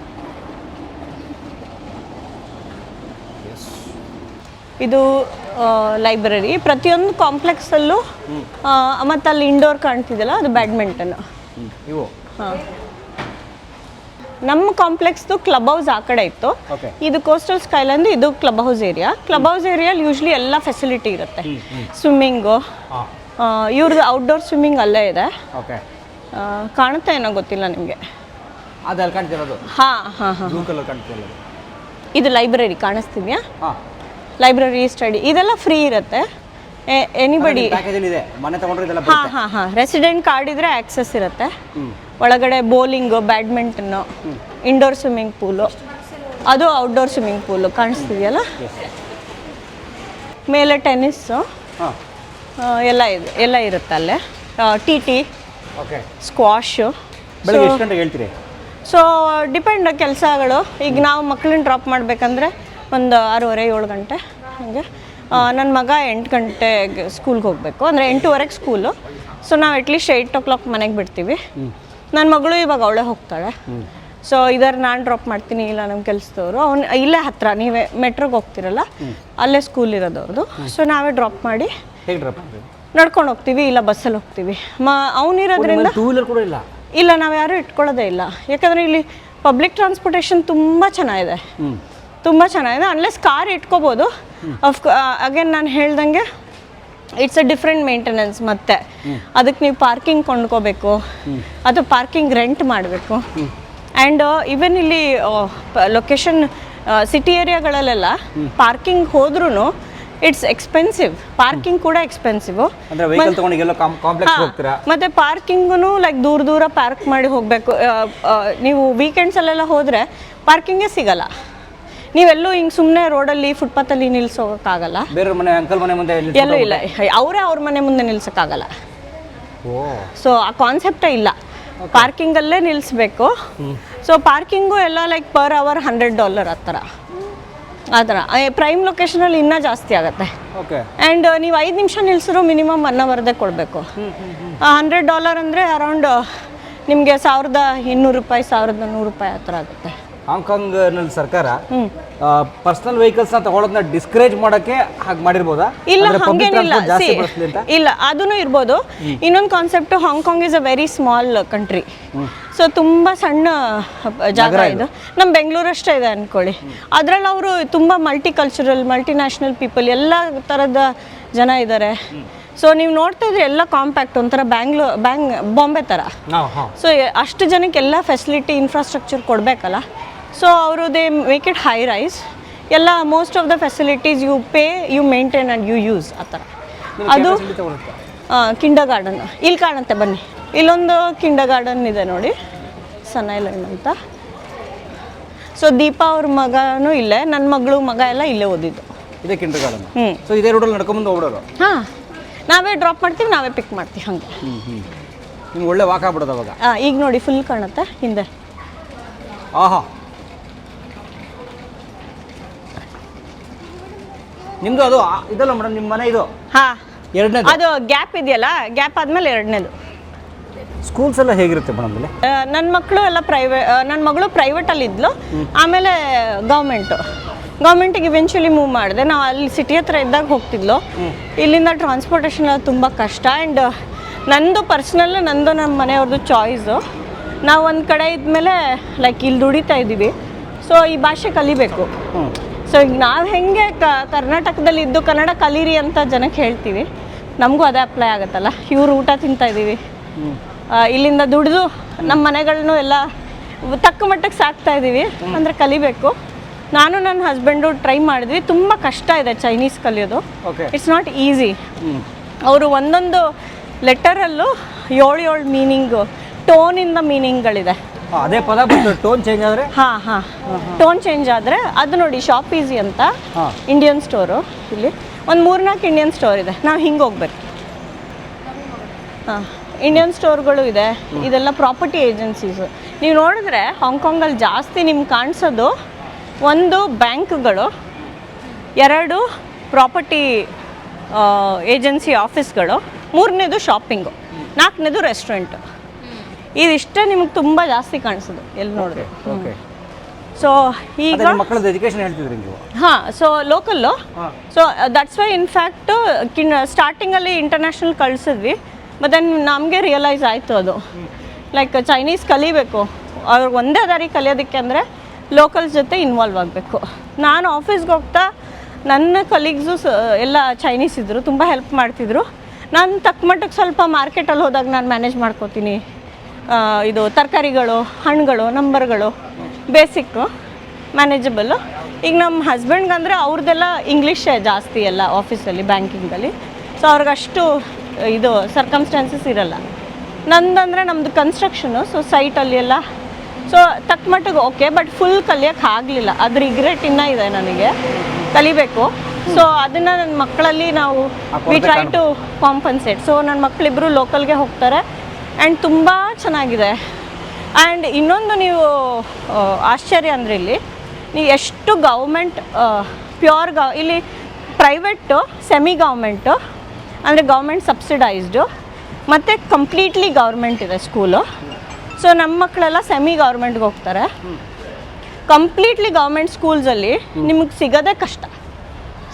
ಇದು ಲೈಬ್ರರಿ ಪ್ರತಿಯೊಂದು ಕಾಂಪ್ಲೆಕ್ಸಲ್ಲೂ ಮತ್ತು ಅಲ್ಲಿ ಇಂಡೋರ್ ಕಾಣ್ತಿದೆಯಲ್ಲ ಅದು ಬ್ಯಾಡ್ಮಿಂಟನ್ ಹಾಂ. ನಮ್ಮ ಕಾಂಪ್ಲೆಕ್ಸ್ದು ಕ್ಲಬ್ ಹೌಸ್ ಆ ಕಡೆ ಇತ್ತು. ಇದು ಕೋಸ್ಟಲ್ ಸ್ಕೈಲಂದು ಇದು club house area. Club house ಏರಿಯಲ್ಲಿ usually ಎಲ್ಲ ಫೆಸಿಲಿಟಿ ಇರುತ್ತೆ. ಸ್ವಿಮ್ಮಿಂಗು ಇವ್ರದ್ದು ಔಟ್ಡೋರ್ ಸ್ವಿಮ್ಮಿಂಗ್ ಅಲ್ಲೇ ಇದೆ.
ಓಕೆ
ಆ, ಏನೋ ಗೊತ್ತಿಲ್ಲ ನಿಮಗೆ? ಹಾಂ ಹಾಂ ಇದು ಲೈಬ್ರರಿ ಕಾಣಿಸ್ತಿದ್ಯಾ? ಲೈಬ್ರರಿ ಸ್ಟಡಿ ಇದೆಲ್ಲ ಫ್ರೀ ಇರುತ್ತೆ. ಎನಿಬಡಿ ಹಾಂ ಹಾಂ ಹಾಂ. ರೆಸಿಡೆಂಟ್ ಕಾರ್ಡ್ ಇದ್ರೆ ಆಕ್ಸೆಸ್ ಇರುತ್ತೆ. ಒಳಗಡೆ bowling badminton indoor swimming pool ಅದು ಔಟ್ಡೋರ್ ಸ್ವಿಮ್ಮಿಂಗ್ ಪೂಲು ಕಾಣಿಸ್ತಿದೆಯಲ್ಲ? ಮೇಲೆ ಟೆನ್ನಿಸ್ಸು ಎಲ್ಲ ಇದೆ ಎಲ್ಲ ಇರುತ್ತೆ ಅಲ್ಲೇ. ಟಿ ಟಿ ಸ್ಕ್ವಾಶು
ಹೇಳ್ತೀರಿ?
ಸೊ ಡಿಪೆಂಡ್ ಕೆಲಸಗಳು. ಈಗ ನಾವು ಮಕ್ಕಳನ್ನ ಡ್ರಾಪ್ ಮಾಡಬೇಕಂದ್ರೆ ಒಂದು ಆರೂವರೆ ಏಳು ಗಂಟೆ ಹಾಗೆ. ನನ್ನ ಮಗ ಎಂಟು ಗಂಟೆಗೆ ಸ್ಕೂಲ್ಗೆ ಹೋಗಬೇಕು. ಅಂದರೆ ಎಂಟೂವರೆಗೆ ಸ್ಕೂಲು ಸೊ ನಾವು ಅಟ್ಲೀಸ್ಟ್ ಏಯ್ಟ್ ಓ ಕ್ಲಾಕ್ ಮನೆಗೆ ಬಿಡ್ತೀವಿ. ನನ್ನ ಮಗಳು ಇವಾಗ ಅವಳೇ ಹೋಗ್ತಾಳೆ. ಸೊ ಇದರ ನಾನು ಡ್ರಾಪ್ ಮಾಡ್ತೀನಿ ಇಲ್ಲ ನಮ್ಮ ಕೆಲಸದವರು. ಅವ್ನು ಇಲ್ಲೇ ಹತ್ರ ನೀವೇ ಮೆಟ್ರೋಗೆ ಹೋಗ್ತಿರಲ್ಲ ಅಲ್ಲೇ ಸ್ಕೂಲ್ ಇರೋದವ್ರದ್ದು ಸೊ ನಾವೇ ಡ್ರಾಪ್ ಮಾಡಿ
ಹೇಗೆ ಡ್ರಾಪ್
ನಡ್ಕೊಂಡು ಹೋಗ್ತೀವಿ ಇಲ್ಲ ಬಸ್ಸಲ್ಲಿ ಹೋಗ್ತೀವಿ. ಮ ಅವನಿರೋದ್ರಿಂದ
ಟೂ ವೀಲರ್ ಕೂಡ ಇಲ್ಲ?
ಇಲ್ಲ ನಾವು ಯಾರೂ ಇಟ್ಕೊಳ್ಳೋದೇ ಇಲ್ಲ. ಯಾಕಂದ್ರೆ ಇಲ್ಲಿ ಪಬ್ಲಿಕ್ ಟ್ರಾನ್ಸ್ಪೋರ್ಟೇಷನ್ ತುಂಬ ಚೆನ್ನಾಗಿದೆ.
ತುಂಬಾ
ತುಂಬ ಚೆನ್ನಾಗಿದೆ. ಅನ್ಲೆಸ್ ಕಾರ್ ಇಟ್ಕೋಬೋದು. ಅಫ್ ಅಗೇನ್ ನಾನು ಹೇಳ್ದಂಗೆ ಇಟ್ಸ್ ಅ ಡಿಫ್ರೆಂಟ್ ಮೇಂಟೆನೆನ್ಸ್ ಮತ್ತೆ. ಅದಕ್ಕೆ ನೀವು ಪಾರ್ಕಿಂಗ್ ಕೊಂಡ್ಕೋಬೇಕು. ಅಥವಾ ಪಾರ್ಕಿಂಗ್ ರೆಂಟ್ ಮಾಡಬೇಕು. ಆ್ಯಂಡ್ ಈವನ್ ಇಲ್ಲಿ ಲೊಕೇಶನ್ ಸಿಟಿ ಏರಿಯಾಗಳಲ್ಲೆಲ್ಲ ಪಾರ್ಕಿಂಗ್ ಹೋದ್ರೂ ಇಟ್ಸ್ ಎಕ್ಸ್ಪೆನ್ಸಿವ್ ಪಾರ್ಕಿಂಗ್ ಕೂಡ ಎಕ್ಸ್ಪೆನ್ಸಿವ್ ಮತ್ತೆ ಪಾರ್ಕಿಂಗೂ ಲೈಕ್ ದೂರ ದೂರ ಪಾರ್ಕ್ ಮಾಡಿ ಹೋಗಬೇಕು. ನೀವು ವೀಕೆಂಡ್ಸಲ್ಲೆಲ್ಲ ಹೋದರೆ ಪಾರ್ಕಿಂಗೇ ಸಿಗಲ್ಲ. ನೀವೆಲ್ಲೂ ಹಿಂಗೆ ಸುಮ್ಮನೆ ರೋಡಲ್ಲಿ ಫುಟ್ಪಾತಲ್ಲಿ ನಿಲ್ಸೋಕ್ಕಾಗಲ್ಲ.
ಬೇರೆ ಮನೆ ಅಂಕಲ್ ಮನೆ ಮುಂದೆ ಎಲ್ಲಿ
ಎಲ್ಲೂ ಇಲ್ಲ. ಅವರೇ ಅವ್ರ ಮನೆ ಮುಂದೆ ನಿಲ್ಸೋಕ್ಕಾಗಲ್ಲ.
ಓ.
ಸೊ ಆ ಕಾನ್ಸೆಪ್ಟೇ ಇಲ್ಲ. ಪಾರ್ಕಿಂಗಲ್ಲೇ ನಿಲ್ಲಿಸ್ಬೇಕು ಸೊ ಪಾರ್ಕಿಂಗು ಎಲ್ಲ like per hour hundred dollar ಆ ಥರ. ಆ ಥರ ಪ್ರೈಮ್ ಲೊಕೇಶನಲ್ಲಿ ಇನ್ನೂ ಜಾಸ್ತಿ ಆಗುತ್ತೆ.
ಓಕೆ
ಆ್ಯಂಡ್ ನೀವು ಐದು ನಿಮಿಷ ನಿಲ್ಸಿದ್ರು ಮಿನಿಮಮ್ ಒನ್ ಅವರ್ದೇ ಕೊಡಬೇಕು. ಹಂಡ್ರೆಡ್ ಡಾಲರ್ ಅಂದರೆ ಅರೌಂಡ್ ನಿಮಗೆ ಸಾವಿರದ ಇನ್ನೂರು ರೂಪಾಯಿ ಸಾವಿರದ ನೂರು ರೂಪಾಯಿ ಆ ಥರ ಆಗುತ್ತೆ.
ಹಾಂಗ್ಕಾಂಗ್ನಲ್ಲಿ ಸರ್ಕಾರ ಪರ್ಸನಲ್ ವೆಹಿಕಲ್ಸ್ನ ತಗೊಳ್ಳೋದನ್ನ ಡಿಸ್ಕರೇಜ್ ಮಾಡಕ್ಕೆ ಹಾಗೆ ಮಾಡಿರ್ಬೋದಾ?
ಇಲ್ಲ ಹಂಗೇನಿಲ್ಲ. ಇಲ್ಲ ಅದೂ ಇರ್ಬೋದು. ಇನ್ನೊಂದು concept Hong Kong is a very small country so ತುಂಬ ಸಣ್ಣ ಜಾಗ ಇದು. ನಮ್ಮ ಬೆಂಗಳೂರಷ್ಟೇ ಇದೆ ಅಂದ್ಕೊಳ್ಳಿ ಅದರಲ್ಲಿ ಅವರು ತುಂಬ multicultural multinational people ಎಲ್ಲ ಥರದ ಜನ ಇದ್ದಾರೆ ಸೊ ನೀವು ನೋಡ್ತಾ ಇದ್ರೆ ಎಲ್ಲ ಕಾಂಪ್ಯಾಕ್ಟ್ ಒಂಥರ ಬ್ಯಾಂಗ್ಳೂ ಬ್ಯಾಂಗ್ ಬಾಂಬೆ ಥರ ಸೊ ಅಷ್ಟು ಜನಕ್ಕೆ ಎಲ್ಲ ಫೆಸಿಲಿಟಿ ಇನ್ಫ್ರಾಸ್ಟ್ರಕ್ಚರ್ ಕೊಡಬೇಕಲ್ಲ? ಸೊ ಅವರು they make it high rise ಎಲ್ಲ most of the facilities you pay you maintain and you use ಆ ಥರ. ಅದು ಕಿಂಡರ್ ಗಾರ್ಡನ್ ಇಲ್ಲಿ ಕಾಣುತ್ತೆ ಬನ್ನಿ. ಇಲ್ಲೊಂದು ಕಿಂಡರ್ ಗಾರ್ಡನ್ ಇದೆ ನೋಡಿ. ಸನ್ ಐಲ್ಯಾಂಡ್ ಅಂತ. ಸೊ ದೀಪಾ ಅವ್ರ ಮಗನೂ ಇಲ್ಲೇ. ನನ್ನ ಮಗಳು ಮಗ ಎಲ್ಲ ಇಲ್ಲೇ ಓದಿದ್ದು.
ಇದೇ ಕಿಂಡರ್ ಗಾರ್ಡನ್
ಹ್ಞೂ
ಸೊ ಇದೇ ರೋಡಲ್ಲಿ ನಡ್ಕೊಂಬಂದು ಓಡೋರು
ಹಾಂ. ನಾವೇ ಡ್ರಾಪ್ ಮಾಡ್ತೀವಿ ನಾವೇ ಪಿಕ್ ಮಾಡ್ತೀವಿ ಹಾಗೆ.
ಹ್ಞೂ ಹ್ಞೂ ನಿಮ್ಗೆ ಒಳ್ಳೆ ವಾಕ್ ಆಗ್ಬಿಡೋದು ಅವಾಗ?
ಹಾಂ ಈಗ ನೋಡಿ ಫುಲ್ ಕಾಣುತ್ತೆ ಹಿಂದೆ.
ಆಹಾ. ನಿಮ್ಮದು ಅದು ಆ- ಇದಲ್ಲ ಮೇಡಮ್ ನಿಮ್ಮ ಮನೆ ಇದು?
ಹಾಂ.
ಎರಡನೇದು.
ಅದು ಗ್ಯಾಪ್ ಇದೆಯಲ್ಲ ಗ್ಯಾಪ್ ಆದ್ಮೇಲೆ ಎರಡನೇದು.
ಸ್ಕೂಲ್ಸ್ ಎಲ್ಲ ಹೇಗಿರುತ್ತೆ ಮೇಡಮ್ ಇಲ್ಲಿ
ನನ್ನ ಮಕ್ಕಳು ಎಲ್ಲ ಪ್ರೈವೇಟ್ ನನ್ನ ಮಗಳು ಪ್ರೈವೇಟಲ್ಲಿ ಇದ್ಲು. ಆಮೇಲೆ ಗೌರ್ಮೆಂಟು ಗೌರ್ಮೆಂಟಿಗೆ ಇವೆಂಚುಲಿ ಮೂವ್ ಮಾಡಿದೆ. ನಾವು ಅಲ್ಲಿ ಸಿಟಿ ಹತ್ರ ಇದ್ದಾಗ ಹೋಗ್ತಿದ್ಲು. ಇಲ್ಲಿಂದ ಟ್ರಾನ್ಸ್ಪೋರ್ಟೇಷನ್ ತುಂಬ ಕಷ್ಟ. ಆ್ಯಂಡ್ ನಂದು ಪರ್ಸ್ನಲ್ ನಂದು ನಮ್ಮ ಮನೆಯವ್ರದ್ದು ಚಾಯ್ಸು ನಾವು ಒಂದು ಕಡೆ ಇದ್ಮೇಲೆ ಲೈಕ್ ಇಲ್ಲಿ ದುಡಿತಾ ಇದ್ದೀವಿ ಸೊ ಈ ಭಾಷೆ ಕಲಿಬೇಕು.
ಹ್ಞೂ
ಸೊ ಈಗ ನಾವು ಹೆಂಗೆ ಕ ಕರ್ನಾಟಕದಲ್ಲಿ ಇದ್ದು ಕನ್ನಡ ಕಲೀರಿ ಅಂತ ಜನಕ್ಕೆ ಹೇಳ್ತೀವಿ. ನಮಗೂ ಅದೇ ಅಪ್ಲೈ ಆಗುತ್ತಲ್ಲ? ಇವರು ಊಟ ತಿಂತಾ ಇದ್ದೀವಿ. ಇಲ್ಲಿಂದ ದುಡಿದು ನಮ್ಮ ಮನೆಗಳನ್ನೂ ಎಲ್ಲ ತಕ್ಕ ಮಟ್ಟಕ್ಕೆ ಸಾಕ್ತಾ ಇದ್ದೀವಿ. ಅಂದರೆ ಕಲಿಬೇಕು. ನಾನು ನನ್ನ ಹಸ್ಬೆಂಡು ಟ್ರೈ ಮಾಡಿದ್ವಿ. ತುಂಬ ಕಷ್ಟ ಇದೆ ಚೈನೀಸ್ ಕಲಿಯೋದು. ಇಟ್ಸ್ ನಾಟ್ ಈಸಿ ಅವರು ಒಂದೊಂದು ಲೆಟರಲ್ಲೂ ಏಳು ಏಳು ಮೀನಿಂಗು ಟೋನಿಂದ ಮೀನಿಂಗ್ಗಳಿದೆ
ಅದೇ ಪದ ಟೋನ್ ಚೇಂಜ್ ಆದರೆ?
ಹಾ ಹಾ. ಟೋನ್ ಚೇಂಜ್ ಆದರೆ ಅದು ನೋಡಿ ಶಾಪ್ ಈಸಿ ಅಂತ ಇಂಡಿಯನ್ ಸ್ಟೋರು ಇಲ್ಲಿ. ಒಂದು ಮೂರ್ನಾಲ್ಕು ಇಂಡಿಯನ್ ಸ್ಟೋರ್ ಇದೆ. ನಾವು ಹಿಂಗೆ ಹೋಗ್ಬೇಕು. ಹಾಂ. ಇಂಡಿಯನ್ ಸ್ಟೋರ್ಗಳು ಇದೆ. ಇದೆಲ್ಲ ಪ್ರಾಪರ್ಟಿ ಏಜೆನ್ಸೀಸ್ ನೀವು ನೋಡಿದ್ರೆ ಹಾಂಗ್ಕಾಂಗಲ್ಲಿ ಜಾಸ್ತಿ ನಿಮ್ಗೆ ಕಾಣಿಸೋದು ಒಂದು ಬ್ಯಾಂಕ್ಗಳು ಎರಡು ಪ್ರಾಪರ್ಟಿ ಏಜೆನ್ಸಿ ಆಫೀಸ್ಗಳು ಮೂರನೇದು ಶಾಪಿಂಗು ನಾಲ್ಕನೇದು ರೆಸ್ಟೋರೆಂಟು ಇದಿಷ್ಟೇ ನಿಮ್ಗೆ ತುಂಬ ಜಾಸ್ತಿ ಕಾಣಿಸೋದು ಎಲ್ಲಿ ನೋಡಿದ್ರೆ.
ಓಕೆ
ಸೊ ಈಗ
ಮಕ್ಕಳದ್ದು ಎಜುಕೇಷನ್ ಹೇಳ್ತಿದ್ರಿ ನೀವು.
ಹಾಂ so local so that's why in fact ಕಿನ್ ಸ್ಟಾರ್ಟಿಂಗಲ್ಲಿ ಇಂಟರ್ನ್ಯಾಷನಲ್ ಕಳಿಸಿದ್ವಿ ಬಟ್ ದೆನ್ ನಮಗೆ ರಿಯಲೈಸ್ ಆಯಿತು ಅದು. ಲೈಕ್ ಚೈನೀಸ್ ಕಲಿಬೇಕು. ಅವ್ರು ಒಂದೇ ದಾರಿ ಕಲಿಯೋದಕ್ಕೆ ಅಂದರೆ ಲೋಕಲ್ ಜೊತೆ ಇನ್ವಾಲ್ವ್ ಆಗಬೇಕು. ನಾನು ಆಫೀಸ್ಗೆ ಹೋಗ್ತಾ ನನ್ನ ಕಲೀಗ್ಸು ಎಲ್ಲ ಚೈನೀಸ್ ಇದ್ದರು ತುಂಬ ಹೆಲ್ಪ್ ಮಾಡ್ತಿದ್ರು. ನಾನು ತಕ್ಕ ಮಟ್ಟಕ್ಕೆ ಸ್ವಲ್ಪ ಮಾರ್ಕೆಟಲ್ಲಿ ಹೋದಾಗ ನಾನು ಮ್ಯಾನೇಜ್ ಮಾಡ್ಕೋತೀನಿ. ಇದು ತರಕಾರಿಗಳು ಹಣ್ಣುಗಳು ನಂಬರ್ಗಳು ಬೇಸಿಕ್ಕು ಮ್ಯಾನೇಜಬಲ್ಲು ಈಗ ನಮ್ಮ ಹಸ್ಬೆಂಡ್ಗಂದರೆ ಅವ್ರದ್ದೆಲ್ಲ ಇಂಗ್ಲೀಷೇ ಜಾಸ್ತಿ ಎಲ್ಲ ಆಫೀಸಲ್ಲಿ ಬ್ಯಾಂಕಿಂಗಲ್ಲಿ ಸೊ ಅವ್ರಿಗಷ್ಟು ಇದು ಸರ್ಕಮ್ಸ್ಟಾನ್ಸಸ್ ಇರಲ್ಲ. ನಂದಂದರೆ ನಮ್ಮದು ಕನ್ಸ್ಟ್ರಕ್ಷನು ಸೊ ಸೈಟಲ್ಲಿ ಎಲ್ಲ ಸೊ ತಕ್ಕ ಮಟ್ಟಿಗೆ ಓಕೆ ಬಟ್ ಫುಲ್ ಕಲಿಯೋಕ್ಕೆ ಆಗಲಿಲ್ಲ. ಅದು ರಿಗ್ರೆಟ್ ಇನ್ನೂ ಇದೆ ನನಗೆ. ಕಲಿಬೇಕು. ಸೊ ಅದನ್ನು ನನ್ನ ಮಕ್ಕಳಲ್ಲಿ ನಾವು we try to compensate so ನನ್ನ ಮಕ್ಕಳಿಬ್ಬರು ಲೋಕಲ್ಗೆ ಹೋಗ್ತಾರೆ. ಆ್ಯಂಡ್ ತುಂಬ ಚೆನ್ನಾಗಿದೆ. ಆ್ಯಂಡ್ ಇನ್ನೊಂದು ನೀವು ಆಶ್ಚರ್ಯ ಅಂದರೆ ಇಲ್ಲಿ ನೀವು ಎಷ್ಟು ಗೌರ್ಮೆಂಟ್ ಪ್ಯೂರ್ ಗ ಇಲ್ಲಿ ಪ್ರೈವೇಟು ಸೆಮಿ ಗೌರ್ಮೆಂಟು ಅಂದರೆ ಗೌರ್ಮೆಂಟ್ ಸಬ್ಸಿಡೈಸ್ಡು ಮತ್ತು ಕಂಪ್ಲೀಟ್ಲಿ ಗೌರ್ಮೆಂಟ್ ಇದೆ ಸ್ಕೂಲು ಸೊ ನಮ್ಮ ಮಕ್ಕಳೆಲ್ಲ ಸೆಮಿ ಗೌರ್ಮೆಂಟ್ಗೆ ಹೋಗ್ತಾರೆ. ಕಂಪ್ಲೀಟ್ಲಿ ಗೌರ್ಮೆಂಟ್ ಸ್ಕೂಲ್ಸಲ್ಲಿ ನಿಮಗೆ ಸಿಗೋದೇ ಕಷ್ಟ.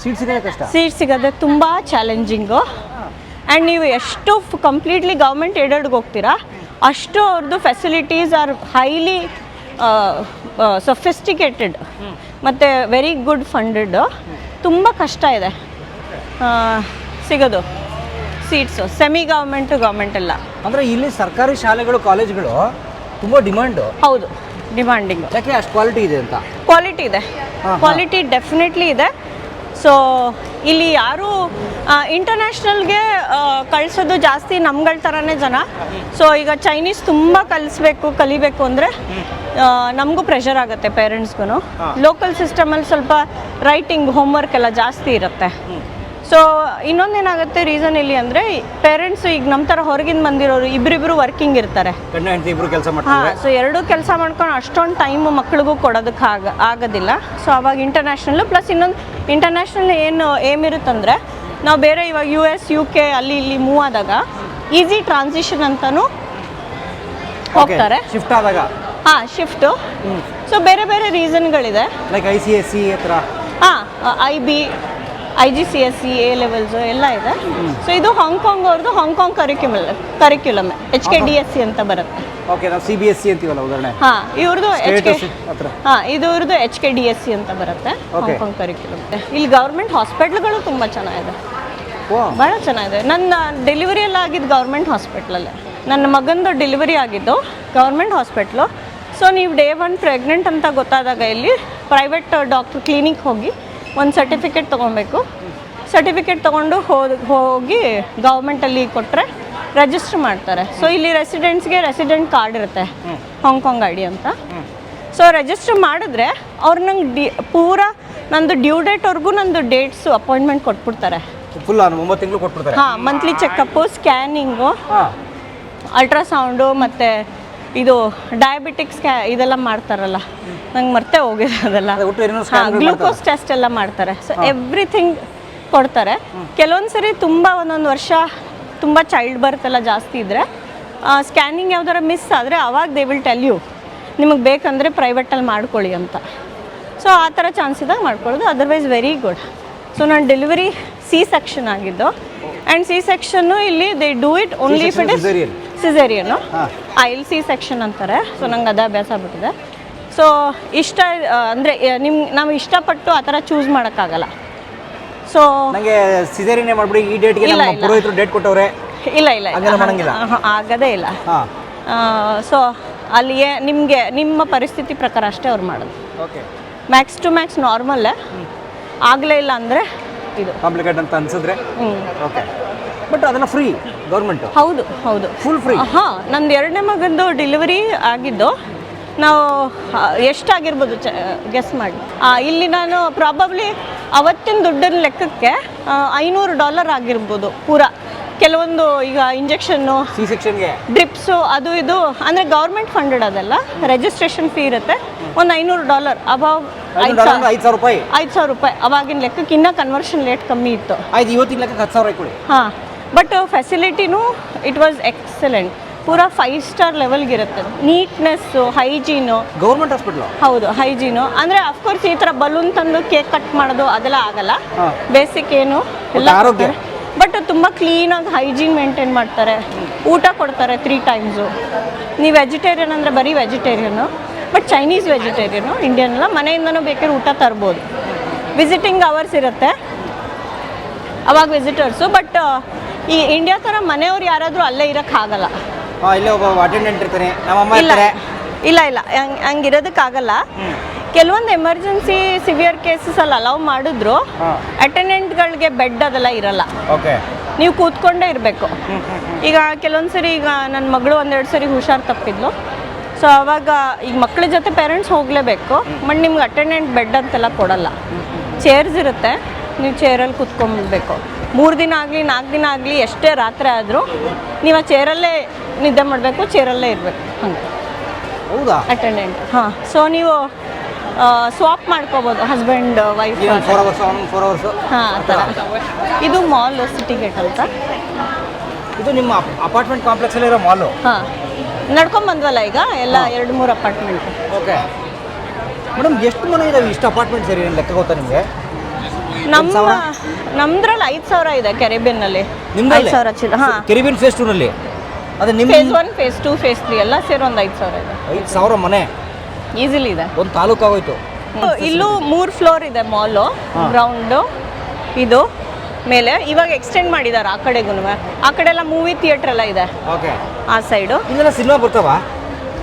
ಸೀಟ್ ಸಿಗೋದೇ ಕಷ್ಟ?
ಸೀಟ್ ಸಿಗೋದೇ ತುಂಬ ಚಾಲೆಂಜಿಂಗು ಆ್ಯಂಡ್ ನೀವು ಎಷ್ಟು ಕಂಪ್ಲೀಟ್ಲಿ ಗೌರ್ಮೆಂಟ್ ಏಡೆಡ್ಗೆ ಹೋಗ್ತೀರಾ ಅಷ್ಟು ಅವ್ರದ್ದು ಫೆಸಿಲಿಟೀಸ್ ಆರ್ ಹೈಲಿ ಸೊಫಿಸ್ಟಿಕೇಟೆಡ್ ಮತ್ತು ವೆರಿ ಗುಡ್ ಫಂಡೆಡ್ ತುಂಬ ಕಷ್ಟ ಇದೆ. ಸಿಗೋದು. ಸೀಟ್ಸು ಸೆಮಿ ಗೌರ್ಮೆಂಟು ಗೌರ್ಮೆಂಟ್ ಎಲ್ಲ.
ಅಂದರೆ ಇಲ್ಲಿ ಸರ್ಕಾರಿ ಶಾಲೆಗಳು ಕಾಲೇಜ್ಗಳು ತುಂಬ ಡಿಮ್ಯಾಂಡು
ಹೌದು ಡಿಮ್ಯಾಂಡಿಂಗ್
ಯಾಕೆ ಅಷ್ಟು ಕ್ವಾಲಿಟಿ ಇದೆ ಅಂತ?
ಕ್ವಾಲಿಟಿ ಇದೆ. ಕ್ವಾಲಿಟಿ ಡೆಫಿನೆಟ್ಲಿ ಇದೆ. ಸೊ ಇಲ್ಲಿ ಯಾರು ಇಂಟರ್ನ್ಯಾಷನಲ್ಗೆ ಕಳಿಸೋದು ಜಾಸ್ತಿ ನಮ್ಗಳ ಥರನೇ ಜನ. ಸೊ ಈಗ ಚೈನೀಸ್ ತುಂಬ ಕಲಿಸ್ಬೇಕು ಕಲಿಬೇಕು ಅಂದರೆ ನಮಗೂ ಪ್ರೆಷರ್ ಆಗುತ್ತೆ ಪೇರೆಂಟ್ಸ್ಗೂ ಲೋಕಲ್ ಸಿಸ್ಟಮಲ್ಲಿ ಸ್ವಲ್ಪ ರೈಟಿಂಗ್ ಹೋಮ್ವರ್ಕ್ ಎಲ್ಲ ಜಾಸ್ತಿ ಇರುತ್ತೆ. ಸೊ ಇನ್ನೊಂದೇನಾಗುತ್ತೆ ರೀಸನ್ ಇಲ್ಲಿ ಅಂದರೆ ಪೇರೆಂಟ್ಸ್ ಈಗ ನಮ್ಮ ಥರ ಹೊರಗಿಂದ ಬಂದಿರೋರು ಇಬ್ಬರಿಬ್ರು ವರ್ಕಿಂಗ್ ಇರ್ತಾರೆ. ಹಾಂ ಸೊ ಎರಡೂ ಕೆಲಸ ಮಾಡ್ಕೊಂಡು ಅಷ್ಟೊಂದು ಟೈಮ್ ಮಕ್ಳಿಗೂ ಕೊಡೋದಕ್ಕೆ ಆಗ ಆಗೋದಿಲ್ಲ. ಸೊ ಅವಾಗ ಇಂಟರ್ನ್ಯಾಷನಲ್ಲು ಪ್ಲಸ್ ಇನ್ನೊಂದು ಇಂಟರ್ನ್ಯಾಷನಲ್ ಏನು ಏಮ್ ಇರುತ್ತಂದರೆ ನಾವು ಬೇರೆ ಇವಾಗ ಯು ಎಸ್ ಯು ಕೆ ಅಲ್ಲಿ ಇಲ್ಲಿ ಮೂವ್ ಆದಾಗ ಈಸಿ ಟ್ರಾನ್ಸಿಷನ್ ಅಂತಲೂ ಹೋಗ್ತಾರೆ.
ಶಿಫ್ಟ್ ಆದಾಗ?
ಹಾಂ ಶಿಫ್ಟು ಸೊ ಬೇರೆ ಬೇರೆ ರೀಸನ್ಗಳಿದೆ
like I C S C ಹತ್ರ?
ಹಾಂ I B I G C S C A levels ಎಲ್ಲ ಇದೆ. ಸೊ ಇದು ಹಾಂಗ್ಕಾಂಗ್ ಅವ್ರದ್ದು Hong Kong curriculum curriculum H K D S C ಅಂತ ಬರುತ್ತೆ.
ಓಕೆ ನಾವು ಸಿ ಬಿ ಎಸ್ ಸಿ ಅಂತೀವಲ್ಲ ಉದಾಹರಣೆ.
ಹಾಂ ಇವ್ರದ್ದು ಎಚ್ ಕೆ ಹಾಂ ಇದು ಇವ್ರದ್ದು H K D S C ಅಂತ ಬರುತ್ತೆ ಹಾಂಗ್ಕಾಂಗ್ ಕರಿಕ್ಯುಲಮ್ ಇಲ್ಲಿ ಗೌರ್ಮೆಂಟ್ ಹಾಸ್ಪಿಟ್ಲ್ಗಳು ತುಂಬ ಚೆನ್ನಾಗಿದೆ. ಭಾಳ ಚೆನ್ನಾಗಿದೆ. ನನ್ನ ಡೆಲಿವರಿ ಎಲ್ಲ ಆಗಿದ್ದು ಗೌರ್ಮೆಂಟ್ ಹಾಸ್ಪಿಟ್ಲಲ್ಲೇ ನನ್ನ ಮಗಂದು ಡೆಲಿವರಿ ಆಗಿದ್ದು ಗೌರ್ಮೆಂಟ್ ಹಾಸ್ಪಿಟ್ಲು ಸೊ ನೀವು ಡೇ ಒನ್ ಪ್ರೆಗ್ನೆಂಟ್ ಅಂತ ಗೊತ್ತಾದಾಗ ಇಲ್ಲಿ ಪ್ರೈವೇಟ್ ಡಾಕ್ಟ್ರ್ ಕ್ಲಿನಿಕ್ ಹೋಗಿ ಒಂದು ಸರ್ಟಿಫಿಕೇಟ್ ತೊಗೊಬೇಕು ಸರ್ಟಿಫಿಕೇಟ್ ತೊಗೊಂಡು ಹೋಗಿ ಗೌರ್ಮೆಂಟಲ್ಲಿ ಕೊಟ್ಟರೆ ರಿಜಿಸ್ಟರ್ ಮಾಡ್ತಾರೆ. ಸೊ ಇಲ್ಲಿ ರೆಸಿಡೆಂಟ್ಸ್ಗೆ ರೆಸಿಡೆಂಟ್ ಕಾರ್ಡ್ ಇರುತ್ತೆ. ಹಾಂಗ್ಕಾಂಗ್ ಐ ಡಿ ಅಂತ. ಸೊ ರಿಜಿಸ್ಟರ್ ಮಾಡಿದ್ರೆ ಅವ್ರು ನಂಗೆ ಡಿ ಪೂರ ನಂದು ಡ್ಯೂ ಡೇಟ್ವರೆಗೂ ನಂದು ಡೇಟ್ಸು ಅಪಾಯಿಂಟ್ಮೆಂಟ್ ಕೊಟ್ಬಿಡ್ತಾರೆ.
ಫುಲ್ ಒಂಬತ್ತು ತಿಂಗಳು ಕೊಟ್ಬಿಡ್ತಾರೆ?
ಹಾಂ ಮಂತ್ಲಿ ಚೆಕಪ್ಪು ಸ್ಕ್ಯಾನಿಂಗು ಅಲ್ಟ್ರಾಸೌಂಡು ಮತ್ತು ಇದು ಡಯಾಬಿಟಿಕ್ಸ್ ಇದೆಲ್ಲ ಮಾಡ್ತಾರಲ್ಲ ನಂಗೆ ಮರ್ತೆ ಹೋಗಿದೆ ಅದೆಲ್ಲ. ಗ್ಲೂಕೋಸ್ ಟೆಸ್ಟ್ ಎಲ್ಲ ಮಾಡ್ತಾರೆ. ಸೊ ಎವ್ರಿಥಿಂಗ್ ಕೊಡ್ತಾರೆ. ಕೆಲವೊಂದು ಸರಿ ತುಂಬ ಒಂದೊಂದು ವರ್ಷ ತುಂಬ ಚೈಲ್ಡ್ ಬರ್ತ್ ಎಲ್ಲ ಜಾಸ್ತಿ ಇದ್ದರೆ ಸ್ಕ್ಯಾನಿಂಗ್ ಯಾವ್ದಾರ ಮಿಸ್ ಆದರೆ ಅವಾಗ ದೇ ವಿಲ್ ಟೆಲ್ ಯು ನಿಮಗೆ ಬೇಕಂದರೆ ಪ್ರೈವೇಟಲ್ಲಿ ಮಾಡ್ಕೊಳ್ಳಿ ಅಂತ. ಸೊ ಆ ಥರ ಚಾನ್ಸ್ ಇದ್ದಾಗ ಮಾಡ್ಕೊಳ್ಳೋದು. ಅದರ್ವೈಸ್ ವೆರಿ ಗುಡ್ ಸೊ ನಾನು ಡೆಲಿವರಿ ಸಿ ಸೆಕ್ಷನ್ ಆಗಿದ್ದು. ಆ್ಯಂಡ್ ಸಿ ಸೆಕ್ಷನ್ನು ಇಲ್ಲಿ they do it only if it is
cesarean.
Caesarean I'll C section ಅಂತಾರೆ. ಸೊ ನಂಗೆ ಅದ ಅಭ್ಯಾಸ ಆಗ್ಬಿಟ್ಟಿದೆ. ಸೊ ಇಷ್ಟ ಅಂದರೆ ನಿಮ್ಗೆ ನಾವು ಇಷ್ಟಪಟ್ಟು ಆ ಥರ ಚೂಸ್ ಮಾಡೋಕ್ಕಾಗಲ್ಲ. ಸೊ
ನನಗೆ ಸಿಸೇರಿನೇ ಮಾಡ್ಬಿಡಿ. ಈ ಡೇಟ್ಗೆ
ಇಲ್ಲ.
ಪುರೋಹಿತರು ಡೇಟ್ ಕೊಟ್ಟವ್ರೆ.
ಇಲ್ಲ ಇಲ್ಲ ಇಲ್ಲ. ಆಗದೇ ಇಲ್ಲ ಸೊ ಅಲ್ಲಿಯೇ ನಿಮಗೆ ನಿಮ್ಮ ಪರಿಸ್ಥಿತಿ ಪ್ರಕಾರ ಅಷ್ಟೇ ಅವ್ರು ಮಾಡೋದು.
ಓಕೆ.
ಮ್ಯಾಕ್ಸ್ ಟು ಮ್ಯಾಕ್ಸ್ ನಾರ್ಮಲ್ಲೇ ಆಗಲೇ ಇಲ್ಲ ಅಂದರೆ ಇದು.
ಕಾಂಪ್ಲಿಕೇಟ್ ಅಂತ ಅನ್ಸಿದ್ರೆ.
ಹ್ಞೂ
ಓಕೆ. ಬಟ್ ಅದನ್ನ ಫ್ರೀ ಗೌರ್ಮೆಂಟ್
ಹೌದು ಹೌದು.
ಫುಲ್ ಫ್ರೀ
ಹಾಂ ನಂದು ಎರಡನೇ ಮಗಂದು ಡೆಲಿವರಿ ಆಗಿದ್ದು. ನಾವು ಎಷ್ಟಾಗಿರ್ಬೋದು ಚ ಗೆಸ್ ಮಾಡಿ. ಇಲ್ಲಿ ನಾನು ಪ್ರಾಬಬ್ಲಿ ಅವತ್ತಿನ ದುಡ್ಡಿನ ಲೆಕ್ಕಕ್ಕೆ ಐನೂರು ಡಾಲರ್ ಆಗಿರ್ಬೋದು ಪೂರ. ಕೆಲವೊಂದು ಈಗ ಇಂಜೆಕ್ಷನ್ನು
ಸಿ ಸೆಕ್ಷನ್ಗೆ
ಡ್ರಿಪ್ಸು ಅದು ಇದು. ಅಂದರೆ ಗೌರ್ಮೆಂಟ್ ಫಂಡೆಡ್ ಅದೆಲ್ಲ. ರಿಜಿಸ್ಟ್ರೇಷನ್ ಫೀ ಇರುತ್ತೆ. ಒಂದು ಐನೂರು ಡಾಲರ್ ಅಬಾವ್ ಐದು ಸಾವಿರ.
ಐದು ಸಾವಿರ ರೂಪಾಯಿ.
ಐದು ಸಾವಿರ ರೂಪಾಯಿ. ಅವಾಗಿನ ಲೆಕ್ಕಕ್ಕೆ ಇನ್ನೂ ಕನ್ವರ್ಷನ್ ರೇಟ್ ಕಮ್ಮಿ ಇತ್ತು.
ಆಯ್ತು ಇವತ್ತಿನ ಲೆಕ್ಕ ಹತ್ತು ಸಾವಿರ ಕೊಡಿ.
ಹಾಂ. ಬಟ್ ಫೆಸಿಲಿಟಿನೂ ಇಟ್ ವಾಸ್ ಎಕ್ಸಲೆಂಟ್ ಪೂರಾ ಫೈವ್ ಸ್ಟಾರ್ ಲೆವೆಲ್ಗೆ ಇರುತ್ತೆ. ನೀಟ್ನೆಸ್ಸು ಹೈಜೀನು
ಗೌರ್ಮೆಂಟ್ ಹಾಸ್ಪಿಟಲ್
ಹೌದು ಹೈಜೀನು ಅಂದರೆ ಅಫ್ಕೋರ್ಸ್ ಈ ಥರ ಬಲೂನ್ ತಂದು ಕೇಕ್ ಕಟ್ ಮಾಡೋದು ಅದೆಲ್ಲ ಆಗಲ್ಲ. ಬೇಸಿಕ್ ಏನು ಎಲ್ಲ
ಆರೋಗ್ಯ.
ಬಟ್ ತುಂಬ ಕ್ಲೀನಾಗಿ ಹೈಜೀನ್ ಮೇಂಟೈನ್ ಮಾಡ್ತಾರೆ. ಊಟ ಕೊಡ್ತಾರೆ ತ್ರೀ ಟೈಮ್ಸು ನೀವು ವೆಜಿಟೇರಿಯನ್ ಅಂದರೆ ಬರೀ vegetarian but Chinese vegetarian Indian ಎಲ್ಲ ಮನೆಯಿಂದನೂ ಬೇಕಾದ್ರೆ ಊಟ ತರ್ಬೋದು. ವಿಸಿಟಿಂಗ್ ಅವರ್ಸ್ ಇರುತ್ತೆ. ಅವಾಗ ವಿಸಿಟರ್ಸು ಬಟ್ ಈ ಇಂಡಿಯಾ ಥರ ಮನೆಯವ್ರು ಯಾರಾದರೂ ಅಲ್ಲೇ ಇರೋಕ್ಕಾಗಲ್ಲ.
ಆಗಲ್ಲ ಇಲ್ಲೇ ಒಬ್ಬ ಅಟೆಂಡೆಂಟ್
ಇಲ್ಲ
ಇರ್ತಾರೆ.
ಇಲ್ಲ ಇಲ್ಲ ಹಂಗೆ ಹಂಗಿರೋದಕ್ಕಾಗಲ್ಲ ಕೆಲವೊಂದು ಎಮರ್ಜೆನ್ಸಿ ಸಿವಿಯರ್ ಕೇಸಸ್ ಅಲ್ಲಿ ಅಲೌ ಮಾಡಿದ್ರು
ಅಟೆಂಡೆಂಟ್
ಅಟೆಂಡೆಂಟ್ಗಳಿಗೆ ಬೆಡ್ ಅದೆಲ್ಲ ಇರಲ್ಲ.
ಓಕೆ
ನೀವು ಕೂತ್ಕೊಂಡೇ ಇರಬೇಕು. ಈಗ ಕೆಲವೊಂದು ಸರಿ ಈಗ ನನ್ನ ಮಗಳು ಒಂದೆರಡು ಸರಿ ಹುಷಾರು ತಪ್ಪಿದ್ಲು. ಸೊ ಅವಾಗ ಈಗ ಮಕ್ಕಳ ಜೊತೆ ಪೇರೆಂಟ್ಸ್ ಹೋಗಲೇಬೇಕು. ಬಟ್ ನಿಮ್ಗೆ ಅಟೆಂಡೆಂಟ್ ಬೆಡ್ ಅಂತೆಲ್ಲ ಕೊಡಲ್ಲ. ಚೇರ್ಸ್ ಇರುತ್ತೆ ನೀವು ಚೇರಲ್ಲಿ ಕೂತ್ಕೊಂಡ್ಬೇಕು ಮೂರು ದಿನ ಆಗಲಿ ನಾಲ್ಕು ದಿನ ಆಗಲಿ ಎಷ್ಟೇ ರಾತ್ರಿ ಆದರೂ ನೀವು ಆ ಚೇರಲ್ಲೇ ನಿದ್ದೆ ಮಾಡಬೇಕು ಚೇರಲ್ಲೇ ಇರಬೇಕು ಹಂಗೆ.
ಹೌದಾ?
ಅಟೆಂಡೆಂಟ್ ಹಾಂ ಸೊ ನೀವು ಸ್ವಾಪ್ ಮಾಡ್ಕೋಬೋದು ಹಸ್ಬೆಂಡ್ ವೈಫ್ ಹಾಂ ಆ ಥರ ಇದು ಮಾಲ್ ಸಿಟಿ ಗೇಟ್ ಅಂತ.
ಇದು ನಿಮ್ಮ ಅಪಾರ್ಟ್ಮೆಂಟ್ ಕಾಂಪ್ಲೆಕ್ಸ್ ಕಾಂಪ್ಲೆಕ್ಸಲ್ಲಿರೋ ಮಾಲು
ಹಾಂ. ನಡ್ಕೊಂಡ್ ಬಂದ್ವಲ್ಲ ಈಗ? ಎಲ್ಲ ಎರಡು ಮೂರು ಅಪಾರ್ಟ್ಮೆಂಟ್
ಓಕೆ ಮೇಡಮ್ ಎಷ್ಟು ಮನೆ ಇದಾವೆ? ಇಷ್ಟು ಅಪಾರ್ಟ್ಮೆಂಟ್ ಸರಿ ಲೆಕ್ಕ ಗೊತ್ತಾ ನಿಮಗೆ?
ನಮ್ಮ ನಮ್ದ್ರಲ್ಲಿ ಐದು ಸಾವಿರ ಇದೆ ಕೆರೆಬಿಯನ್ನಲ್ಲಿ. ಐದು ಸಾವಿರ ಚಿಲ್ಲ ಹಾಂ.
ಕೆರಿಬಿನ್ ಫೇಸ್ ಟೂನಲ್ಲಿ ಅದೇ ನಿಮ್ಮ
phase one phase two phase three ಎಲ್ಲ ಸೇರಿ ಒಂದು ಐದು ಸಾವಿರ ಇದೆ.
ಐದು ಸಾವಿರ ಮನೆ?
ಈಸಿಲಿ ಇದೆ.
ಒಂದು ತಾಲೂಕು ಆಗೋಯ್ತು.
ಇಲ್ಲೂ ಮೂರು ಫ್ಲೋರ್ ಇದೆ ಮಾಲು ಗ್ರೌಂಡು ಇದು ಮೇಲೆ. ಇವಾಗ ಎಕ್ಸ್ಟೆಂಡ್ ಮಾಡಿದ್ದಾರೆ ಆ ಕಡೆಗೂ ಆ ಕಡೆ ಎಲ್ಲ ಮೂವಿ ಥಿಯೇಟರ್ ಎಲ್ಲ ಇದೆ. ಆ ಸೈಡು
ಇಲ್ಲೆಲ್ಲ ಸಿನಿಮಾ ಬರ್ತಾವ?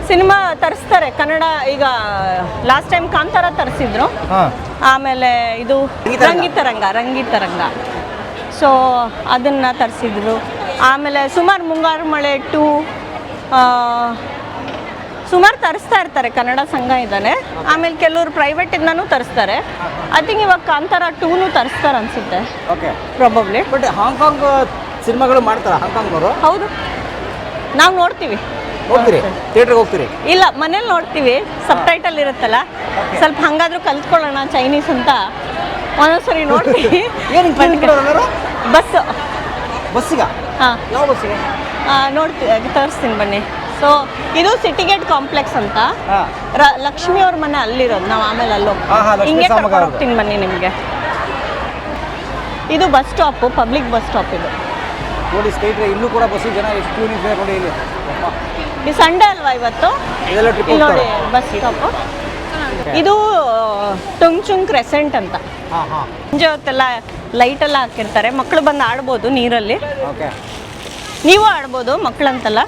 ಸಿನಿಮಾ ತರಿಸ್ತಾರೆ. ಕನ್ನಡ ಈಗ ಲಾಸ್ಟ್ ಟೈಮ್ ಕಾಂತಾರ ತರಿಸಿದ್ರು. ಆಮೇಲೆ ಇದು
ರಂಗಿತರಂಗ.
ರಂಗಿತರಂಗ ಸೊ ಅದನ್ನು ತರಿಸಿದ್ರು. ಆಮೇಲೆ ಸುಮಾರು ಮುಂಗಾರು ಮಳೆ ಟು ಸುಮಾರು ತರಿಸ್ತಾ ಇರ್ತಾರೆ ಕನ್ನಡ ಸಂಘ ಇದ್ದಾನೆ ಆಮೇಲೆ ಕೆಲವರು ಪ್ರೈವೇಟಿಂದನೂ ತರಿಸ್ತಾರೆ. ಐ ಥಿಂಕ್ ಇವಾಗ ಕಾಂತಾರ ಟೂನು ತರಿಸ್ತಾರೆ ಅನಿಸುತ್ತೆ.
ಓಕೆ
ಪ್ರಾಬಬ್ಲಿ
ಬಟ್ ಹಾಂಗ್ಕಾಂಗ್ ಸಿನಿಮಾಗಳು ಮಾಡ್ತಾರ ಹಾಂಗ್ಕಾಂಗ್ನವರು
ಹೌದು. ನಾವು ನೋಡ್ತೀವಿ.
ಹೋಗ್ತೀರಿ? ಥಿಯೇಟ್ರಿಗೆ ಹೋಗ್ತೀರಿ?
ಇಲ್ಲ ಮನೇಲಿ ನೋಡ್ತೀವಿ. ಸಬ್ ಟೈಟಲ್ ಇರುತ್ತಲ್ಲ. ಸ್ವಲ್ಪ ಹಂಗಾದ್ರೂ ಕಲ್ತ್ಕೊಳ್ಳೋಣ ಚೈನೀಸ್ ಅಂತ. ಒಂದೊಂದ್ಸರಿ ನೋಡ್ತೀವಿ. ಬಸ್
ಬಸ್ಸಿಗ?
ಹಾಂ.
ಯಾವ ಬಸ್ಸಿಗೆ?
ನೋಡ್ತೀವಿ ತೋರಿಸ್ತೀನಿ ಬನ್ನಿ. ಸೊ ಇದು ಸಿಟಿ ಗೇಟ್ ಕಾಂಪ್ಲೆಕ್ಸ್ ಅಂತ. ಲಕ್ಷ್ಮಿ ಅವ್ರ ಮನೆ ಅಲ್ಲಿರೋದು ನಾವು ಆಮೇಲೆ ಅಲ್ಲಿ ಹಿಂಗೆ. ಹೋಗ್ತೀನಿ ಬನ್ನಿ ನಿಮಗೆ. ಇದು bus stop public bus stop ಇದು.
ನೋಡಿ ಸ್ಟೇಟ್ ಇಲ್ಲೂ ಕೂಡ ಬಸ್ ಜನ ಎಷ್ಟು ನೋಡಿ ಇಲ್ಲಿ.
ಸಂಡೇ ಅಲ್ವಾ ಇವತ್ತು? ನೋಡಿ ಬಸ್ ಸ್ಟಾಪ್ ಇದು ಟುಂಗ್ಚುಂಗ್ ಕ್ರೆಸೆಂಟ್ ಅಂತ. ಸಂಜೆ ಹೊತ್ತೆಲ್ಲ ಲೈಟ್ ಎಲ್ಲ ಹಾಕಿರ್ತಾರೆ. ಮಕ್ಕಳು ಬಂದು ಆಡ್ಬೋದು ನೀರಲ್ಲಿ. ನೀವು ಆಡ್ಬೋದು ಮಕ್ಕಳಂತಲ್ಲ